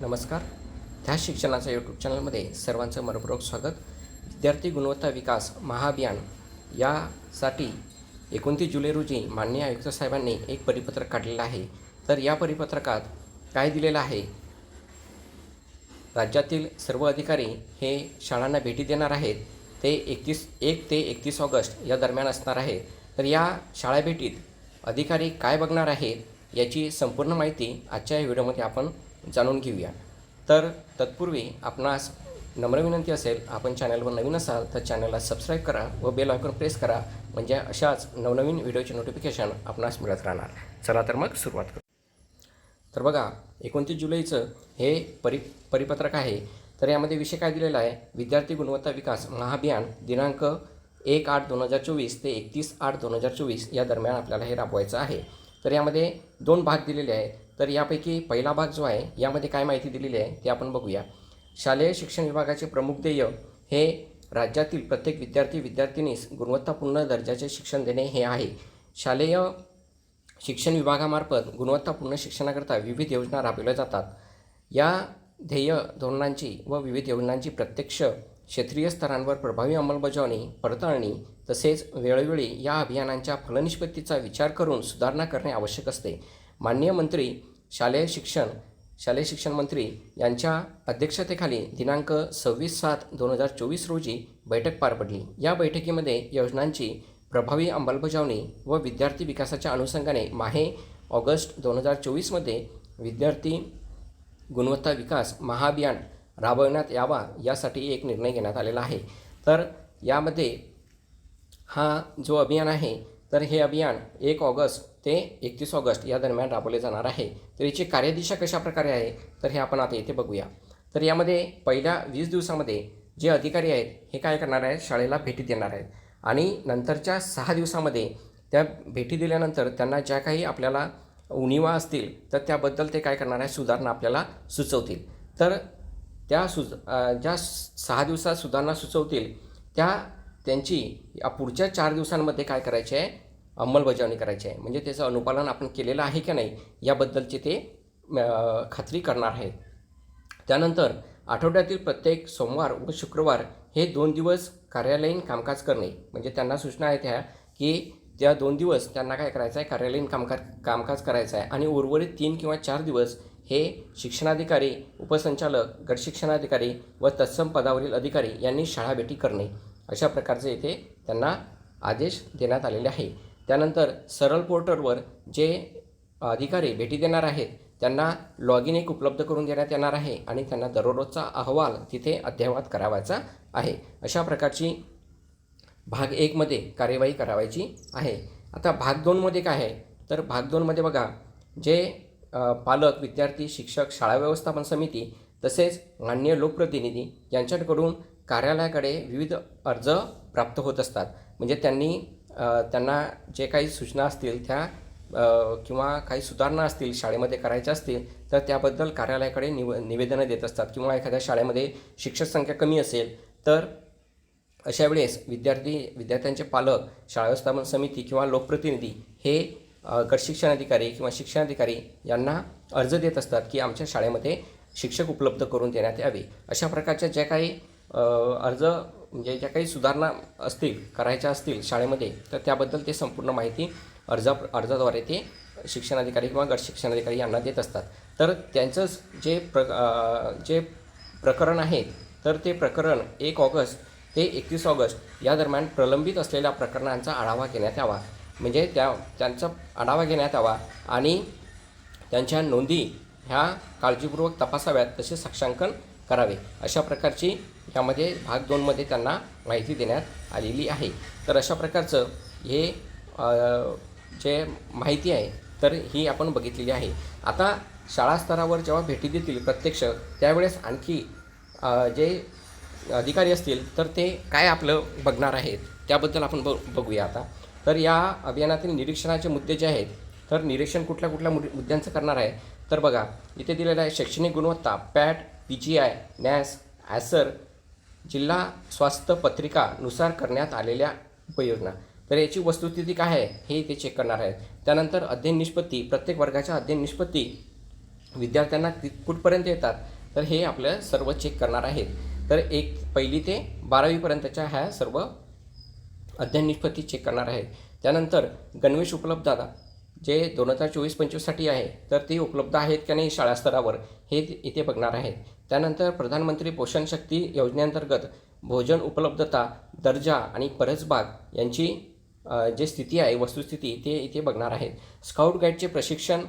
नमस्कार. त्या शिक्षणाच्या यूट्यूब चॅनलमध्ये सर्वांचं मनपूर्वक स्वागत. विद्यार्थी गुणवत्ता विकास महाअभियान यासाठी एकोणतीस जुलै रोजी माननीय आयुक्त साहेबांनी एक परिपत्रक काढलेलं आहे. तर या परिपत्रकात काय दिलेलं आहे? राज्यातील सर्व अधिकारी हे शाळांना भेटी देणार आहेत. ते एकतीस एक ते एकतीस ऑगस्ट या दरम्यान असणार आहे. तर या शाळा भेटीत अधिकारी काय बघणार आहेत याची संपूर्ण माहिती आजच्या या व्हिडिओमध्ये आपण जाणून घेऊया. तर तत्पूर्वी आपणास नम्र विनंती असेल आपण चॅनलवर नवीन असाल तर चॅनलला सबस्क्राईब करा व बेल आयकॉन प्रेस करा म्हणजे अशाच नवनवीन व्हिडिओचे नोटिफिकेशन आपणास मिळत राहणार. चला तर मग सुरुवात करू. तर बघा एकोणतीस जुलैचं हे परि परिपत्रक आहे. तर यामध्ये विषय काय दिलेला आहे? विद्यार्थी गुणवत्ता विकास महाअभियान दिनांक एक आठ दोन हजार चोवीस ते एकतीस आठ दोन हजार चोवीस या दरम्यान आपल्याला हे राबवायचं आहे. तर यामध्ये दोन भाग दिलेले आहे तर यापैकी पहिला भाग जो आहे यामध्ये काय माहिती दिलेली आहे ते आपण बघूया. शालेय शिक्षण विभागाचे प्रमुख ध्येय हे राज्यातील प्रत्येक विद्यार्थी विद्यार्थिनीस गुणवत्तापूर्ण दर्जाचे शिक्षण देणे हे आहे. शालेय शिक्षण विभागामार्फत गुणवत्तापूर्ण शिक्षणाकरता विविध योजना राबवल्या जातात. या ध्येय धोरणांची व विविध योजनांची प्रत्यक्ष क्षेत्रीय स्तरांवर प्रभावी अंमलबजावणी पडताळणी तसेच वेळोवेळी या अभियानांच्या फलनिष्पत्तीचा विचार करून सुधारणा करणे आवश्यक असते. माननीय मंत्री शालेय शिक्षण शालेय शिक्षण मंत्री यांच्या अध्यक्षतेखाली दिनांक सव्वीस सात दोन हजार चोवीस रोजी बैठक पार पडली. या बैठकीमध्ये योजनांची प्रभावी अंमलबजावणी व विद्यार्थी विकासाच्या अनुषंगाने माहे ऑगस्ट दोन हजार चोवीसमध्ये विद्यार्थी गुणवत्ता विकास महाअभियान राबवण्यात यावा यासाठी एक निर्णय घेण्यात आलेला आहे. तर यामध्ये हा जो अभियान आहे तर हे अभियान एक ऑगस्ट ते एकतीस ऑगस्ट या दरम्यान राबवले जाणार आहे. तर याची कार्यदिशा कशा प्रकारे आहे? तर हे आपण आता येथे बघूया. तर यामध्ये पहिल्या वीस दिवसामध्ये जे अधिकारी आहेत हे काय करणार आहेत? शाळेला भेटी देणार आहेत. आणि नंतरच्या सहा दिवसामध्ये त्या भेटी दिल्यानंतर त्यांना ज्या काही आपल्याला उणिवा असतील तर त्याबद्दल ते काय करणार आहे सुधारणा आपल्याला सुचवतील. तर त्या सु ज्या सहा दिवसात सुधारणा सुचवतील त्या त्यांची या पुढच्या चार दिवसांमध्ये काय करायचे आहे? अंमलबजावणी करायची आहे. म्हणजे त्याचं अनुपालन आपण केलेलं आहे की नाही याबद्दलचे ते खात्री करणार आहेत त्यानंतर आठवड्यातील प्रत्येक सोमवार व शुक्रवार हे दोन दिवस कार्यालयीन कामकाज करणे. म्हणजे त्यांना सूचना आहेत ह्या की त्या दोन दिवस त्यांना काय करायचं आहे कार्यालयीन कामकाज कामकाज करायचं आहे. आणि उर्वरित तीन किंवा चार दिवस हे शिक्षणाधिकारी उपसंचालक गटशिक्षणाधिकारी व तत्सम पदावरील अधिकारी यांनी शाळाभेटी करणे. अशा प्रकारचे इथे त्यांना आदेश देण्यात आलेले आहे. त्यानंतर सरळ पोर्टलवर जे अधिकारी भेटी देणार आहेत त्यांना लॉग इन एक उपलब्ध करून देण्यात येणार आहे आणि त्यांना दररोजचा अहवाल तिथे अद्ययावत करावायचा आहे. अशा प्रकारची भाग एकमध्ये कार्यवाही करावायची आहे. आता भाग दोनमध्ये काय आहे? तर भाग दोनमध्ये बघा जे पालक विद्यार्थी शिक्षक शाळा व्यवस्थापन समिती तसेच मान्य लोकप्रतिनिधी यांच्याकडून कार्यालयाकडे विविध अर्ज प्राप्त होत असतात. म्हणजे त्यांनी त्यांना जे काही सूचना असतील त्या किंवा काही सुधारणा असतील शाळेमध्ये करायच्या असतील तर त्याबद्दल कार्यालयाकडे निव निवेदनं देत असतात. किंवा एखाद्या शाळेमध्ये शिक्षक संख्या कमी असेल तर अशा वेळेस विद्यार्थी विद्यार्थ्यांचे पालक शाळा व्यवस्थापन समिती किंवा लोकप्रतिनिधी हे गट शिक्षण अधिकारी किंवा शिक्षणाधिकारी यांना अर्ज देत असतात की आमच्या शाळेमध्ये शिक्षक उपलब्ध करून देण्यात यावे. अशा प्रकारच्या ज्या काही अर्ज म्हणजे ज्या काही सुधारणा असतील करायच्या असतील शाळेमध्ये तर त्याबद्दल ते संपूर्ण माहिती अर्जा अर्जाद्वारे ते शिक्षणाधिकारी किंवा गट शिक्षणाधिकारी यांना देत असतात. तर त्यांचंच जे प्र जे प्रकरण आहे तर ते प्रकरण एक ऑगस्ट ते एकतीस ऑगस्ट या दरम्यान प्रलंबित असलेल्या प्रकरणांचा आढावा घेण्यात यावा. म्हणजे त्या त्यांचा आढावा घेण्यात यावा आणि त्यांच्या नोंदी ह्या काळजीपूर्वक तपासाव्यात तसे साक्षांकन करावे. अशा प्रकारची यामध्ये भाग दोनमध्ये त्यांना माहिती देण्यात आलेली आहे. तर अशा प्रकारचं हे जे माहिती आहे तर ही आपण बघितलेली आहे. आता शाळा स्तरावर जेव्हा भेटी देतील प्रत्यक्ष त्यावेळेस आणखी जे अधिकारी असतील तर ते काय आपलं बघणार आहेत त्याबद्दल आपण ब बघूया आता. तर या अभियानातील निरीक्षणाचे मुद्दे जे आहेत तर निरीक्षण कुठल्या कुठल्या मुद्द्यांचं करणार आहे तर बघा इथे दिलेलं आहे शैक्षणिक गुणवत्ता PAT P G I NAS ASER जिल्हा स्वास्थ्य पत्रिकानुसार करण्यात आलेल्या उपयोजना. तर याची वस्तुस्थिती काय आहे? हे इथे चेक करणार आहेत. त्यानंतर अध्ययन निष्पत्ती. प्रत्येक वर्गाच्या अध्ययन निष्पत्ती विद्यार्थ्यांना ति कुठपर्यंत येतात? तर हे आपलं सर्व चेक करणार आहेत. तर एक पहिली ते बारावीपर्यंतच्या ह्या सर्व अध्ययन निष्पत्ती चेक करणार आहेत. त्यानंतर गणवेश उपलब्धता जे दोन हजार चोवीस पंचवीससाठी आहे. तर ते उपलब्ध आहेत का नाही? शाळा स्तरावर. हे इथे बघणार आहेत. त्यानंतर प्रधानमंत्री पोषण शक्ती योजनेअंतर्गत भोजन उपलब्धता दर्जा आणि परसबाग यांची जे स्थिती आहे वस्तुस्थिती ते इथे बघणार आहेत. स्काउट गाईडचे प्रशिक्षण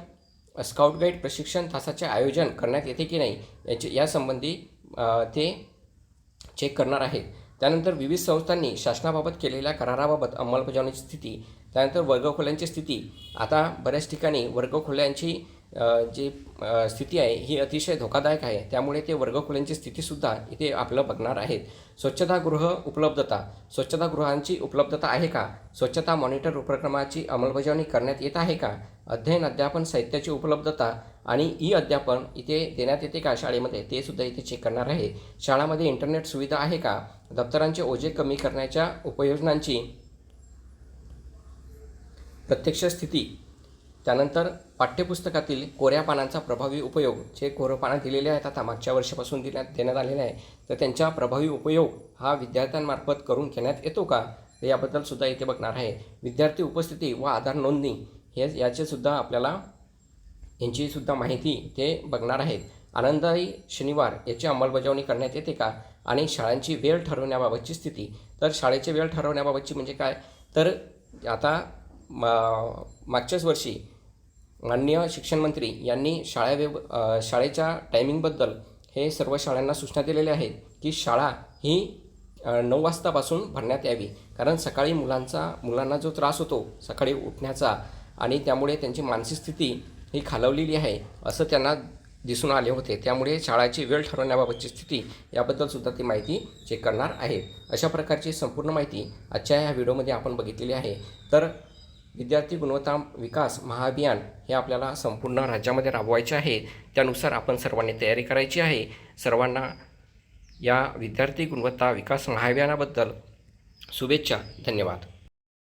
स्काउट गाईड प्रशिक्षण तासाचे आयोजन करण्यात येते की नाही याचे यासंबंधी ते चेक करणार आहेत. त्यानंतर विविध संस्थांनी शासनाबाबत केलेल्या कराराबाबत अंमलबजावणीची स्थिती त्यानंतर वर्गखोल्यांची स्थिती. आता बऱ्याच ठिकाणी वर्गखोल्यांची जी स्थिती आहे ही अतिशय धोकादायक आहे. त्यामुळे ते वर्गखोल्यांची स्थितीसुद्धा इथे आपलं बघणार आहेत. स्वच्छतागृह उपलब्धता. स्वच्छतागृहांची उपलब्धता आहे का? स्वच्छता मॉनिटर उपक्रमाची अंमलबजावणी करण्यात येत आहे का? अध्ययन अध्यापन साहित्याची उपलब्धता आणि ई अध्यापन इथे देण्यात येते का शाळेमध्ये? ते सुद्धा इथे चेक करणार आहे. शाळामध्ये इंटरनेट सुविधा आहे का? दप्तरांचे ओझे कमी करण्याच्या उपयोजनांची प्रत्यक्ष स्थिती त्यानंतर पाठ्यपुस्तकातील कोऱ्या पानांचा प्रभावी उपयोग जे कोरं पानं दिलेले आहेत आता मागच्या वर्षापासून देण्यात देण्यात आलेले आहे. तर त्यांचा प्रभावी उपयोग हा विद्यार्थ्यांमार्फत करून घेण्यात येतो का? तर याबद्दल सुद्धा इथे बघणार आहे. विद्यार्थी उपस्थिती व आधार नोंदणी हे याचे सुद्धा आपल्याला यांची सुद्धा माहिती ते बघणार आहेत. आनंददायी शनिवार याची अंमलबजावणी करण्यात येते का? आणि शाळांची वेळ ठरवण्याबाबतची स्थिती. तर शाळेची वेळ ठरवण्याबाबतची म्हणजे काय? तर आता मा- मागच्याच वर्षी माननीय शिक्षण मंत्री यांनी शाळा व्यव शाळेच्या टायमिंगबद्दल हे सर्व शाळांना सूचना दिलेल्या आहेत की शाळा ही नऊ वाजतापासून भरण्यात यावी. कारण सकाळी मुलांचा मुलांना जो त्रास होतो सकाळी उठण्याचा आणि त्यामुळे त्यांची मानसिक स्थिती ही खालवलेली आहे असं त्यांना दिसून आले होते. त्यामुळे शाळाची वेळ ठरवण्याबाबतची स्थिती याबद्दलसुद्धा ती माहिती चेक करणार आहे. अशा प्रकारची संपूर्ण माहिती आजच्या ह्या व्हिडिओमध्ये आपण बघितलेली आहे. तर विद्यार्थी गुणवत्ता विकास महाअभियान हे आपल्याला संपूर्ण राज्यामध्ये राबवायचे आहे. त्यानुसार आपण सर्वांनी तयारी करायची आहे. सर्वांना या विद्यार्थी गुणवत्ता विकास महाअभियानाबद्दल शुभेच्छा. धन्यवाद.